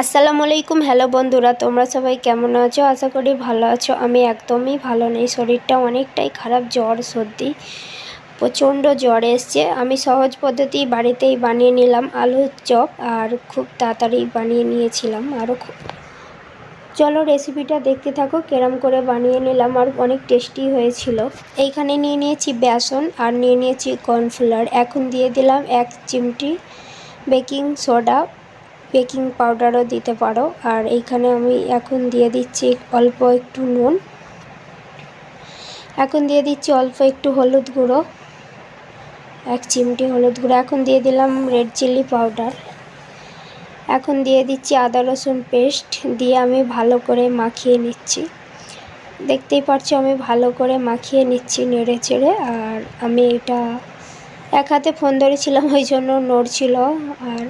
আসসালামু আলাইকুম, হ্যালো বন্ধুরা, তোমরা সবাই কেমন আছো? আশা করি ভালো আছো। আমি একদমই ভালো নেই। শরীরটা অনেকটাই খারাপ, জ্বর, সর্দি, প্রচণ্ড জ্বর এসছে। আমি সহজ পদ্ধতি বাড়িতেই বানিয়ে নিলাম আলুর চপ আর খুব তাড়াতাড়ি বানিয়ে নিয়েছিলাম। আরও খুব চলো রেসিপিটা দেখতে থাকো, কেরম করে বানিয়ে নিলাম আর অনেক টেস্টি হয়েছিল। এইখানে নিয়ে নিয়েছি বেসন আর নিয়ে নিয়েছি কর্নফ্লাওয়ার। এখন দিয়ে দিলাম এক চিমটি বেকিং সোডা বেকিং পাউডারও দিতে পারো। আর এইখানে আমি এখন দিয়ে দিচ্ছি অল্প একটু নুন। এখন দিয়ে দিচ্ছি অল্প একটু হলুদ গুঁড়ো। এক চিমটি হলুদ গুঁড়ো। এখন দিয়ে দিলাম রেড চিলি পাউডার। এখন দিয়ে দিচ্ছি আদা রসুন পেস্ট দিয়ে আমি ভালো করে মাখিয়ে নিচ্ছি। দেখতেই পাচ্ছ আমি ভালো করে মাখিয়ে নিচ্ছি নেড়ে চেড়ে। আর আমি এটা এক হাতে ফোন ধরেছিলাম, ওই জন্য নড়ছিল। আর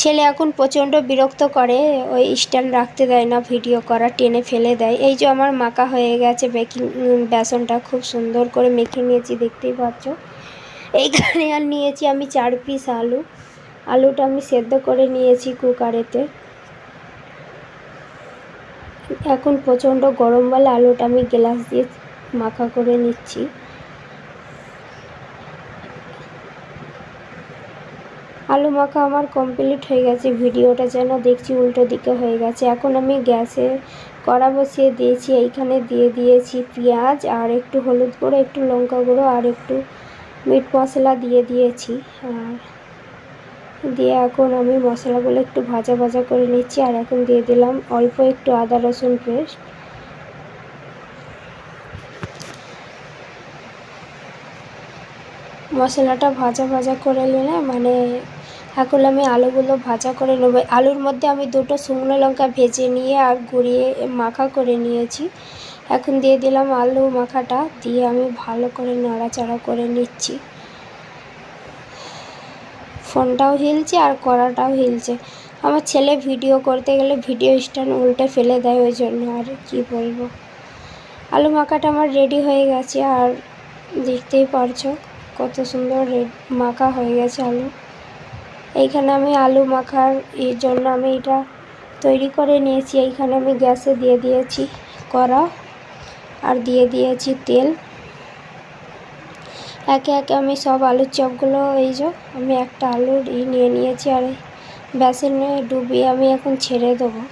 ছেলে এখন প্রচণ্ড বিরক্ত করে, ওই স্ট্যান্ড রাখতে দেয় না, ভিডিও করা, টেনে ফেলে দেয়। এই যে আমার মাখা হয়ে গেছে বেকিং বেসনটা খুব সুন্দর করে মেখে নিয়েছি, দেখতেই পাচ্ছ। এইখানে আর নিয়েছি আমি চার পিস আলু। আলুটা আমি সেদ্ধ করে নিয়েছি কুকারেতে। এখন প্রচণ্ড গরম বলে আলুটা আমি গ্লাস দিয়ে মাখা করে নিচ্ছি। আলু মাখা আমার কমপ্লিট হয়ে গেছে। ভিডিওটা যেন দেখছি উল্টো দিকে হয়ে গেছে। এখন আমি গ্যাসে কড়া বসিয়ে দিয়েছি। এইখানে দিয়ে দিয়েছি পেঁয়াজ আর একটু হলুদ গুঁড়ো, একটু লঙ্কা গুঁড়ো আর একটু মিট মশলা দিয়ে দিয়েছি। আর দিয়ে এখন আমি মশলাগুলো একটু ভাজা ভাজা করে নিচ্ছি আর এখন দিয়ে দিলাম অল্প একটু আদা রসুন পেস্ট। মশলাটা ভাজা ভাজা করে নিলে মানে এখন আমি আলুগুলো ভাজা করে নেব। আলুর মধ্যে আমি দুটো শুকনো লঙ্কা ভেজে নিয়ে আর গুঁড়িয়ে মাখা করে নিয়েছি। এখন দিয়ে দিলাম আলু মাখাটা, দিয়ে আমি ভালো করে নাড়াচাড়া করে নিচ্ছি। ফোনটাও হিলছে আর কড়াটাও হিলছে। আমার ছেলে ভিডিও করতে গেলে ভিডিও স্ট্যান্ড উল্টে ফেলে দেয় ওই জন্য, আর কি বলব। আলু মাখাটা আমার রেডি হয়ে গেছে আর দেখতেই পারছ কত সুন্দর রেড মাখা হয়ে গেছে আলু। এইখানে আমি আলু মাখার এর জন্য আমি এটা তৈরি করে নিয়েছি। এইখানে আমি গ্যাসে দিয়ে দিয়েছি কড়া আর দিয়ে দিয়েছি তেল। একে একে আমি সব আলুর চপগুলো, এই যে আমি একটা আলুর ই নিয়ে নিয়েছি আর বেসনে ডুবিয়ে আমি এখন ছেড়ে দেবো।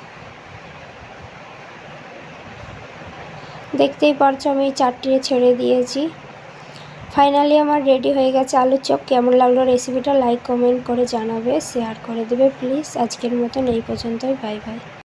দেখতেই পারছ আমি চারটে ছেড়ে দিয়েছি। ফাইনালি আমার রেডি হয়ে গেছে আলুর চপ। কেমন লাগল রেসিপিটা লাইক কমেন্ট করে জানাবে শেয়ার করে দেবে প্লিজ আজকের মতন এই পর্যন্তই। Bye bye